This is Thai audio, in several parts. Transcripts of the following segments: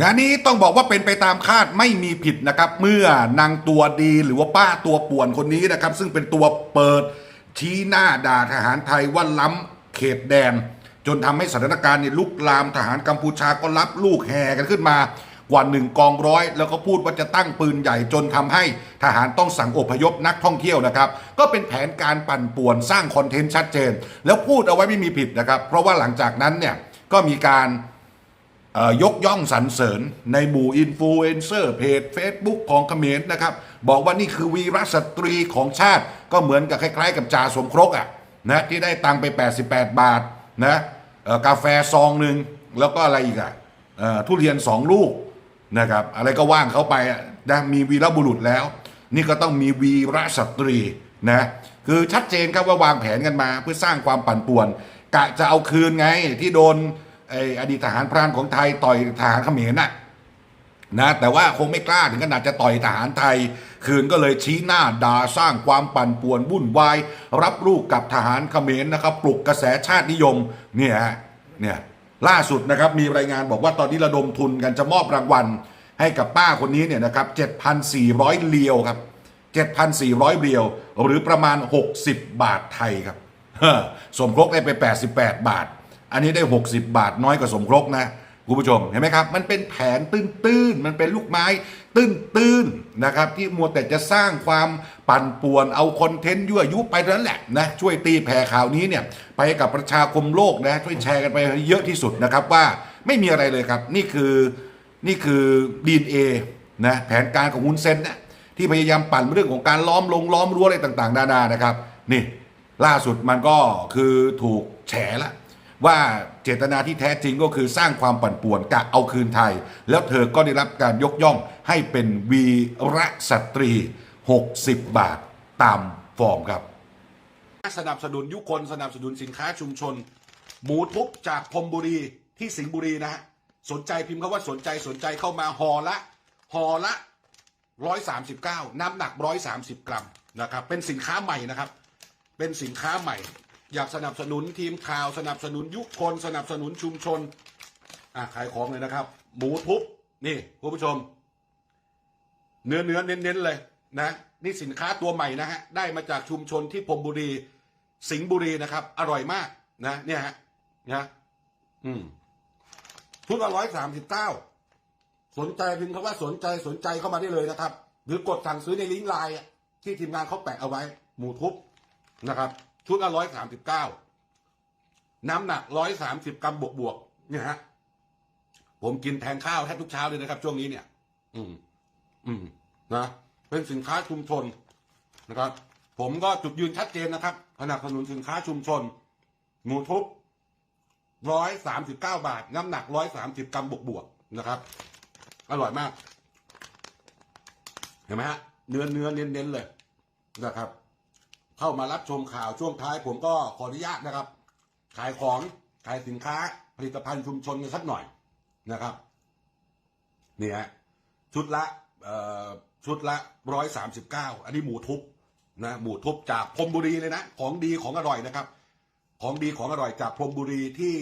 งานนี้ต้องบอกว่าเป็นไปตามคาดไม่มีผิดนะครับ เมื่อนางตัวดีหรือว่าป้าตัวป่วนคนนี้นะครับ ซึ่งเป็นตัวเปิดชี้หน้าด่าทหารไทยว่าล้ำเขตแดน จนทำให้สถานการณ์เนี่ยลุกลามทหารกัมพูชาก็รับลูกแห่กันขึ้นมากว่าหนึ่งกองร้อย แล้วก็พูดว่าจะตั้งปืนใหญ่จนทำให้ทหารต้องสั่งอพยพนักท่องเที่ยวนะครับ ก็เป็นแผนการปั่นป่วนสร้างคอนเทนต์ชัดเจน แล้วพูดเอาไว้ไม่มีผิดนะครับ เพราะว่าหลังจากนั้นเนี่ยก็มีการ ยกย่องสรรเสริญในหมู่อินฟลูเอนเซอร์เพจ Facebook ของเขมรนะครับ บอกว่านี่คือวีรสตรีของชาติก็เหมือนกับคล้ายๆ กับจ่าสมครกอะนะที่ได้ตังไป 88 บาทนะกาแฟซองหนึ่งแล้วก็อะไรอีกอะเอ่อทุเรียนสองลูกนะครับอะไรก็ว่างเขาไปนะมีวีรบุรุษแล้ว นี่ก็ต้องมีวีรสตรีนะคือชัดเจนครับว่าวางแผนกันมาเพื่อสร้างความปั่นป่วนกะจะเอาคืนไงที่โดน ไอ้อดีตทหารพรานของไทยต่อยทหารเขมรน่ะนะแต่ว่าคงไม่กล้าถึงขนาดจะต่อยทหารไทย คืนก็เลยชี้หน้าด่าสร้างความปั่นป่วนวุ่นวาย รับลูกกับทหารเขมรนะครับ ปลุกกระแสชาตินิยมเนี่ยเนี่ยล่าสุดนะครับมีรายงานบอกว่าตอนนี้ระดมทุนกันจะมอบรางวัล ให้กับป้าคนนี้เนี่ยนะครับ 7,400 เรียวครับ 7,400 เรียว หรือประมาณ 60 บาทไทยครับสมครกได้ไป 88 บาท อันนี้ได้ 60 บาทน้อยกว่าสมครกนะคุณผู้ชมเห็นไหมครับ มันเป็นแผนตื้นๆ มันเป็นลูกไม้ตื้นๆนะครับ ที่มัวแต่จะสร้างความปั่นป่วนเอาคอนเทนต์ยั่วยุไปเท่านั้นแหละนะช่วยตีแผ่ข่าวนี้เนี่ยไปกับประชาคมโลกนะช่วยแชร์กันไปให้เยอะที่สุดนะครับว่าไม่มีอะไรเลยครับ นี่คือนี่คือดีเอนะแผนการของฮุนเซนนะที่พยายามปั่นเรื่องของการล้อมลงล้อมรั้วอะไรต่างๆนานานะครับ นี่ล่าสุดมันก็คือถูกแฉและ ว่าเจตนาที่แท้จริงก็คือสร้างความปั่นป่วนกะเอาคืนไทย แล้วเธอก็ได้รับการยกย่องให้เป็นวีรสตรี 60 บาทตามฟอร์มครับ สนับสนุนยุคนสนับสนุนสินค้าชุมชน หมูทุบจากพรมบุรีที่สิงห์บุรีนะฮะสนใจพิมพ์คำว่าสนใจสนใจเข้ามาห่อละห่อละร้อยสามสิบเก้าน้ำหนักร้อยสามสิบกรัมนะครับเป็นสินค้าใหม่นะครับ เป็นสินค้าใหม่ อยากสนับสนุนทีมข่าวสนับสนุนยุคนสนับสนุนชุมชนอะขายของเลยนะครับ หมูทุบนี่คุณผู้ชม เนื้อเนื้อเน้นๆเลยนะนี่สินค้าตัวใหม่นะฮะได้มาจากชุมชนที่พรมบุรี สิงห์บุรีนะครับ อร่อยมากนะเนี่ยฮะนะอืมทุกละร้อยสามสิบเก้าสนใจพิมพ์คำว่าสนใจสนใจเข้ามาได้เลยนะครับ หรือกดสั่งซื้อในลิงก์ไลน์ที่ทีมงานเขาแปะเอาไว้ หมูทุบนะครับ ชุดละร้อยสามสิบเก้าน้ำหนักร้อยสามสิบกรัมบวกบวกเนี่ยฮะ ผมกินแทนข้าวแทบทุกเช้าเลยนะครับ ช่วงนี้เนี่ย อืม อืม นะ เป็นสินค้าชุมชนนะครับ ผมก็จุดยืนชัดเจนนะครับสนับสนุนสินค้าชุมชน หมูทุบร้อยสามสิบเก้าบาท น้ำหนักร้อยสามสิบกรัมบวกบวกนะครับ อร่อยมาก เห็นไหมฮะ เนื้อเนื้อเน้นเน้นๆเลยนะครับ เข้ามารับชมข่าวช่วงท้ายผมก็ขออนุญาตนะครับ ขายของขายสินค้าผลิตภัณฑ์ชุมชนกันสักหน่อยนะครับนี่ฮะชุดละเอ่อชุดละร้อยสามสิบเก้าอันนี้หมูทุบนะหมูทุบจากพรมบุรีเลยนะ ของดีของอร่อยนะครับ ของดีของอร่อยจากพรมบุรีที่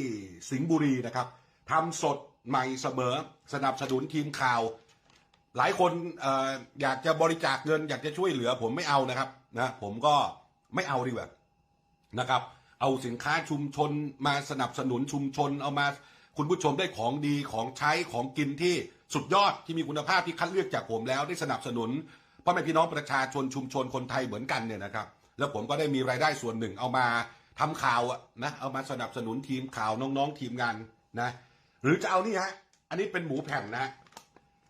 สิงห์บุรีนะครับทำสดใหม่เสมอสนับสนุนทีมข่าว หลายคนเอออยากจะบริจาคเงิน อยากจะช่วยเหลือ ผมไม่เอานะครับนะผมก็ ไม่เอาดีกว่านะครับ เอาสินค้าชุมชนมาสนับสนุนชุมชนเอามาคุณผู้ชมได้ของดีของใช้ของกินที่สุดยอดที่มีคุณภาพที่คัดเลือกจากผมแล้วได้สนับสนุนพ่อแม่พี่น้องประชาชนชุมชนคนไทยเหมือนกันเนี่ยนะครับ แล้วผมก็ได้มีรายได้ส่วนหนึ่งเอามาทำข่าวอะนะเอามาสนับสนุนทีมข่าวน้องๆทีมงานนะ หรือจะเอานี่ฮะอันนี้เป็นหมูแผ่นนะ